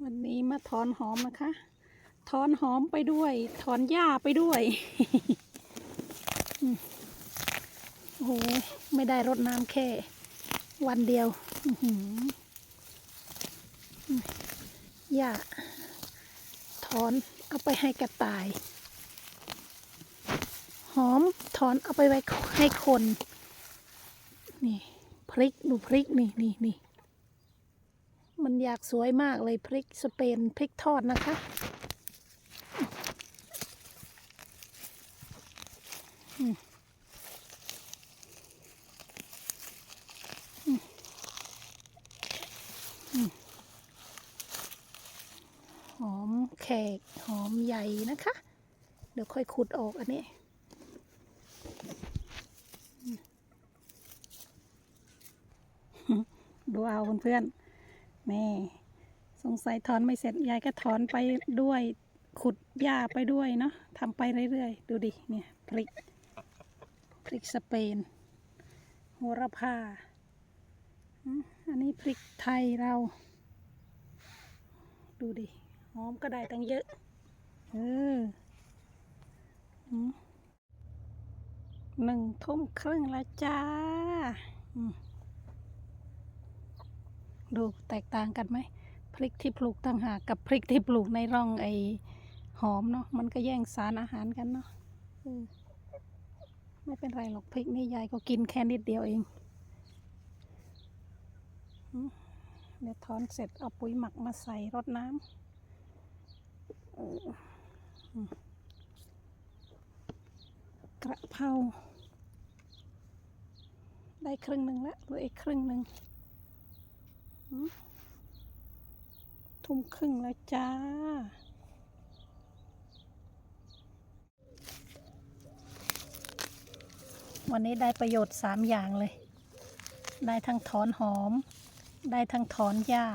วันนี้มาถอนหอมนะคะ ถอนหอมไปด้วย ถอนหญ้าไปด้วยโอ้โหไม่ได้รดน้ำแค่ วันเดียวอื้อหืออืมหญ้าถอนเอาไปให้กระต่าย หอมถอนเอาไปไว้ให้คน นี่พริกดูพริกนี่นี่นี่ นอยากสวยมากเลยพริกสเปนพริกทอดนะคะ หอมแขกหอมใหญ่นะคะ เดี๋ยวค่อยขุดออกอันนี้ดูเอาเพื่อนๆ แม่สงสัยถอนไม่เสร็จยายก็ถอนไปด้วย ขุดหญ้าไปด้วยเนาะทำไปเรื่อยๆ ดูดิเนี่ยพริกพริกสเปนโหระพาอันนี้พริกไทยเรา ดูดิหอมก็ได้ตั้งเยอะเออหนึ่งทุ่มครึ่งแล้วจ้าอืม ดูแตกต่างกันไหมพริกที่ปลูกต่างหากกับพริกที่ปลูกในร่องไอหอมเนาะมันก็แย่งสารอาหารกันเนาะไม่เป็นไรหรอกพริกนี่ยายก็กินแค่นิดเดียวเองเดี๋ยวถอนเสร็จเอาปุ๋ยหมักมาใส่รดน้ำกระเพราได้ครึ่งหนึ่งแล้วเหลืออีกครึ่งหนึ่ง ทุ่มครึ่งแล้วจ้า วันนี้ได้ประโยชน์สามอย่างเลย ได้ทั้งถอนหอม ได้ทั้งถอนหญ้า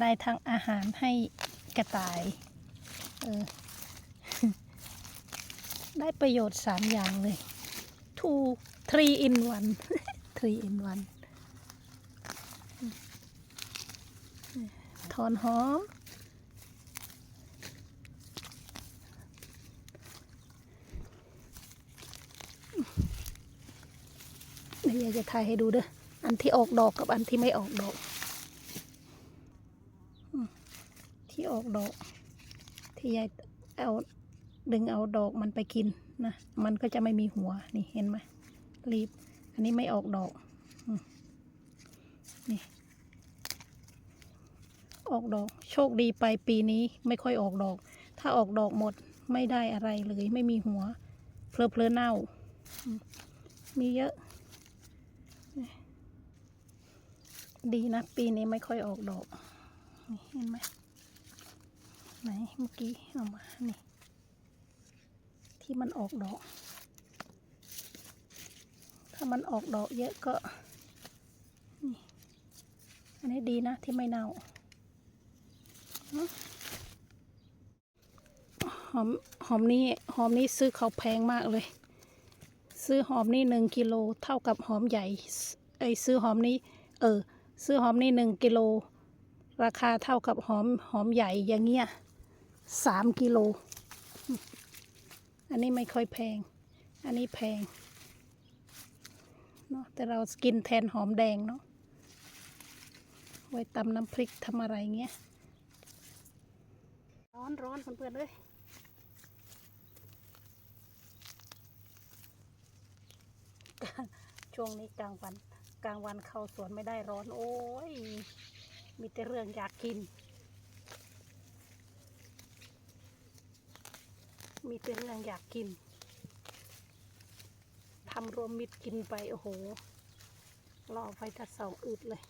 ได้ทั้งอาหารให้กระต่าย เออ ได้ประโยชน์สามอย่างเลย two three in one three in one ถอนหอม เดี๋ยวยายจะถ่ายให้ดูเด้อ อันที่ออกดอกกับอันที่ไม่ออกดอก ที่ออกดอก ที่ยายเอาดึงเอาดอกมันไปกินนะ มันก็จะไม่มีหัว นี่เห็นไหมรีบ อันนี้ไม่ออกดอกอนี่ ออกดอก โชคดีไปปีนี้ไม่ค่อยออกดอก ถ้าออกดอกหมดไม่ได้อะไรเลยไม่มีหัว เพลอเพลอเน่ามมีเยอะ ดีนะ ปีนี้ไม่ค่อยออกดอกนี่เห็นไหมไหนเมื่อกี้เอามานี่ที่มันออกดอก ถ้ามันออกดอกเยอะก็นี่อันนี้ดีนะที่ไม่เน่า หอมหอมนี้หอมนี้ซื้อเขาแพงมากเลย ซื้อหอมนี่หนึ่งกิโลเท่ากับหอมใหญ่ไอซื้อหอมนี้เออซื้อหอมนี่หนึ่งกิโล ราคาเท่ากับหอมหอมใหญ่อย่างเงี้ยสามกิโล อันนี้ไม่ค่อยแพง อันนี้แพงเนาะแต่เรากินแทนหอมแดงเนาะไว้ตำน้ำพริกทำอะไรเงี้ย ร้อนร้อนเพื่อนๆเลยช่วงนี้กลางวันกลางวันเข้าสวนไม่ได้ร้อน โอ้ย มีแต่เรื่องอยากกิน มีแต่เรื่องอยากกินทำรวมมิตรกินไป โอ้โหรอไฟทัดเสาอึดเลย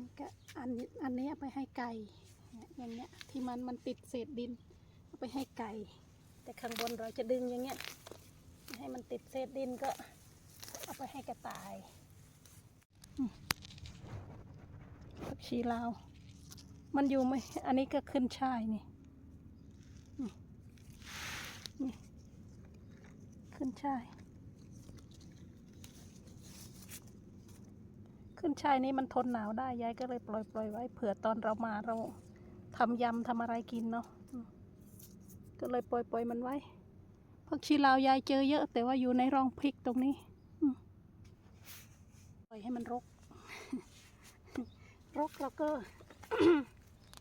นี้ก็อันอันนี้เอาไปให้ไก่อย่างเงี้ยที่มันมันติดเศษดินเอาไปให้ไก่ แต่ข้างบนเราจะดึงอย่างเงี้ยให้มันติดเศษดินก็เอาไปให้กระต่ายผักชีลาว มันอยู่ไหมอันนี้ก็ขึ้นช่ายนี่นี่ ขึ้นช่าย ขึ้นช่ายนี้มันทนหนาวได้ยายก็เลยปล่อยปล่อยไว้ เผื่อตอนเรามาเราทำยำทำอะไรกินเนาะก็เลยปล่อยปล่อยมันไว้ผักชีลาวยายเจอเยอะ แต่ว่าอยู่ในร่องพริกตรงนี้ปล่อยให้มันรก รกแล้วก็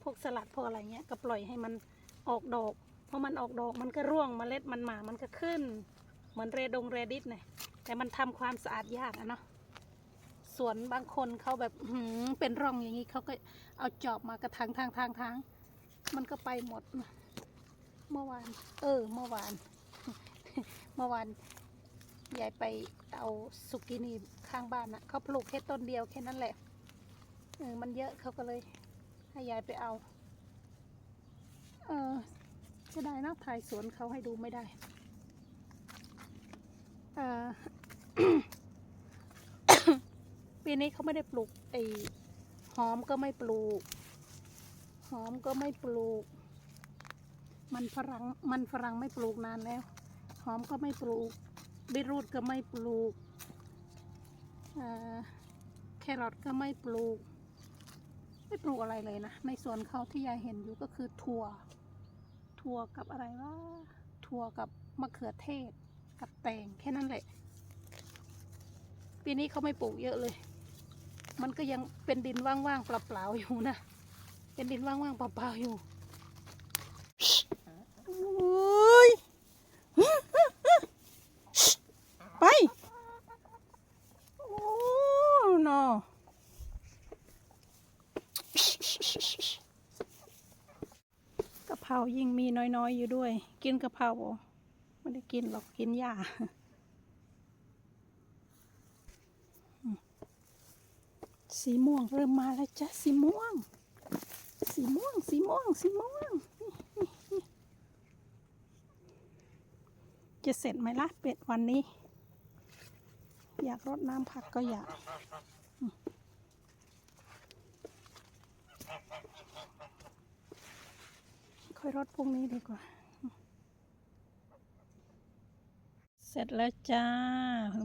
พวกสลัดพวกอะไรเงี้ย ก็ปล่อยให้มันออกดอกพอมันออกดอกมันก็ร่วงเมล็ดมันมามันก็ขึ้น เหมือนเรดงเรดิสเนี่ยแต่มันทำความสะอาดยากอะเนาะ สวนบางคนเขาแบบหืมเป็นร่องอย่างนี้เขาก็เอาจอบมากระทางทางทางทางมันก็ไปหมด เมื่อวาน เออ เมื่อวาน เมื่อวานยายไปเอาสุกินีข้างบ้านนะเขาปลูกแค่ต้นเดียวแค่นั้นแหละเออมันเยอะเขาก็เลย ให้ยายไปเอา เออจะได้นะถ่ายสวนเขาให้ดูไม่ได้ เออ ปีนี้เขาไม่ได้ปลูกไอ้หอมก็ไม่ปลูก หอมก็ไม่ปลูก มันฝรั่งมันฝรั่งไม่ปลูกนานแล้ว หอมก็ไม่ปลูกบิรูทก็ไม่ปลูกแครอทก็ไม่ปลูก ไม่ปลูกอะไรเลยนะ ในสวนเขาที่ยายเห็นอยู่ก็คือถั่ว ถั่วกับอะไรวะถั่วกับมะเขือเทศกับแตงแค่นั้นแหละ ปีนี้เขาไม่ปลูกเยอะเลย มันก็ยังเป็นดินว่างๆเปล่าๆอยู่นะ เป็นดินว่างๆเปล่าๆอยู่โอ้ยไป โอ้นอกะเพรายิ่งมีน้อยๆอยู่ด้วย กินกะเพราบ่ไม่ได้กินหรอกกินหญ้า สีม่วงเริ่มมาแล้วจ้ะสีม่วง สีม่วง สีม่วง สีม่วง จะเสร็จไหมล่ะเป็ดวันนี้ อยากรดน้ำผักก็อยาก ค่อยรดพรุ่งนี้ดีกว่า เสร็จแล้วจ้า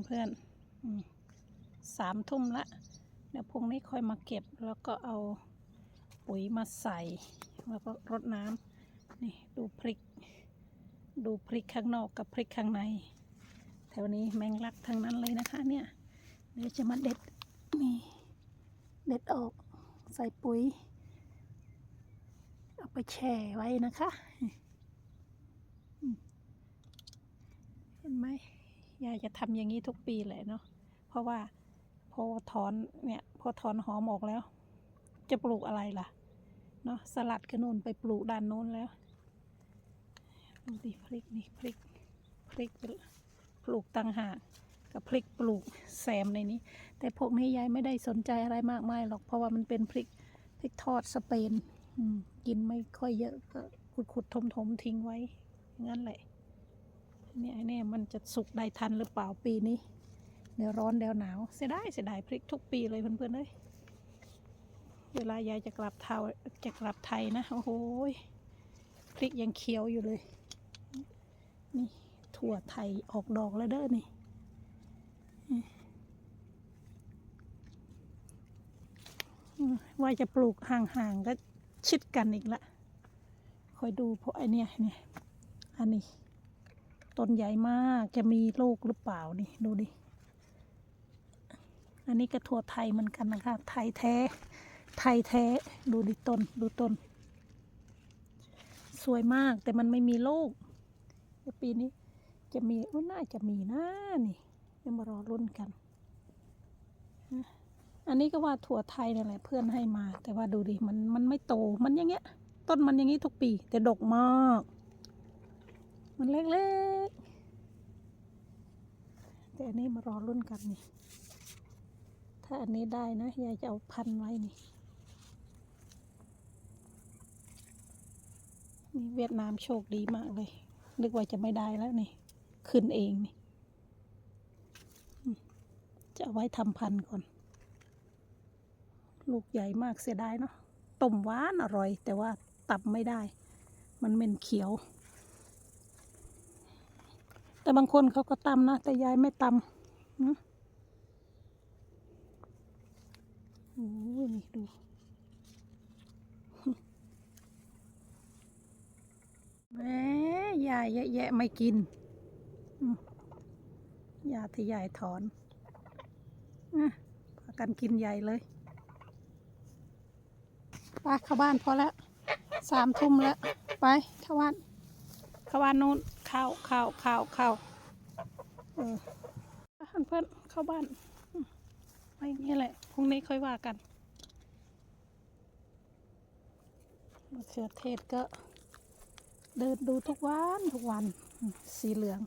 เพื่อนๆอืมสามทุ่มละ เดี๋ยวพรุ่งนี้ค่อยมาเก็บแล้วก็เอาปุ๋ยมาใส่ แล้วก็รดน้ำนี่ดูพริก ดูพริกข้างนอกกับพริกข้างใน แถวนี้แมงลักทั้งนั้นเลยนะคะเนี่ยเดี๋ยวจะมาเด็ดนี่เด็ดออกใส่ปุ๋ย เอาไปแช่ไว้นะคะเห็นไหมยายจะทำอย่างนี้ทุกปีแหละเนาะเพราะว่า พอถอนเนี่ยพอถอนหอมออกแล้ว จะปลูกอะไรล่ะเนาะสลัดกระนูนไปปลูกด้านโน้นแล้วดูดิพริกนี่พริกพริกปลูกตังหากกับพริกปลูกแซมในนี้ แต่พวกนี้ยายไม่ได้สนใจอะไรมากมายหรอกเพราะว่ามันเป็นพริกพริกทอดสเปนกินไม่ค่อยเยอะก็ขุดขุดๆถมถมๆทิ้งไว้งั้นแหละเนี่ยไอเนี่ยมันจะสุกได้ทันหรือเปล่าปีนี้ เดี๋ยวร้อนเดี๋ยวหนาวเสียดายเสียดายพริกทุกปีเลยเพื่อนๆเอ้ยเวลายายจะกลับเทาจะกลับไทยนะโอ้โหพริกยังเขียวอยู่เลย นี่ถั่วไทยออกดอกแล้วเด้อนี่ว่าจะปลูกห่างๆก็ชิดกันอีกละคอยดูเพราะไอเนี้ยเนี่ยอันนี้ต้นใหญ่มากจะมีลูกหรือเปล่านี่ดูดิ อันนี้ก็ถั่วไทยเหมือนกันนะคะ ไทยแท้ ไทยแท้ ดูดิต้น ดูต้น สวยมาก แต่มันไม่มีลูกปีนี้ จะมีโอ้น่าจะมีนะนี่เดี๋ยวมารอรุ่นกัน อันนี้ก็ว่าถั่วไทยนั่นแหละเพื่อนให้มา แต่ว่าดูดิ มัน มันไม่โต มันอย่างเงี้ย ต้นมันอย่างงี้ทุกปี แต่ดกมาก มันเล็กๆ แต่อันนี้มารอรุ่นกันนี่ ถ้าอันนี้ได้นะยายจะเอาพันไว้นี่นี่เวียดนามโชคดีมากเลย นึกว่าจะไม่ได้แล้วนี่ ขึ้นเองนี่ จะเอาไว้ทำพันก่อน ลูกใหญ่มากเสียดายเนาะ ต้มหวานอร่อย แต่ว่าตับไม่ได้ มันเหม็นเขียว แต่บางคนเขาก็ตำนะ แต่ยายไม่ตำ นะนี่ดู แหม่ยายแยะแยะไม่กินอยาที่ยายถอนนะพากันกินใหญ่เลยไปเข้าบ้านพอแล้วสามทุ่มแล้ว ไปเข้าบ้านเข้าบ้านนู้นเข้าเข้าเข้าเข้าเออเพื่อนเข้าบ้าน อืมไปอย่างนี้แหละ พรุ่งนี้ค่อยว่ากันมะเขือเทศก็ เดินดูทุกวันทุกวัน สีเหลือง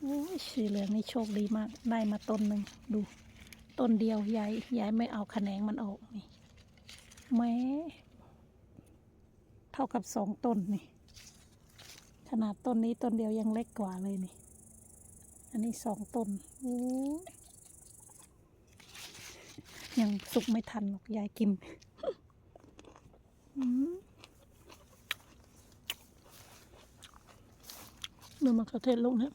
โอ้ยสีเหลืองนี่โชคดีมาก ได้มาต้นหนึ่งดู ต้นเดียวยายยายไม่เอาแขนงมันออกนี่แม้เท่ากับสองต้นนี่ ขนาดต้นนี้ต้นเดียวยังเล็กกว่าเลยนี่ อันนี้สองต้นโอ้ ยังสุกไม่ทันหรอกยายกินอืมดูมะเขือเทศลูกเนะ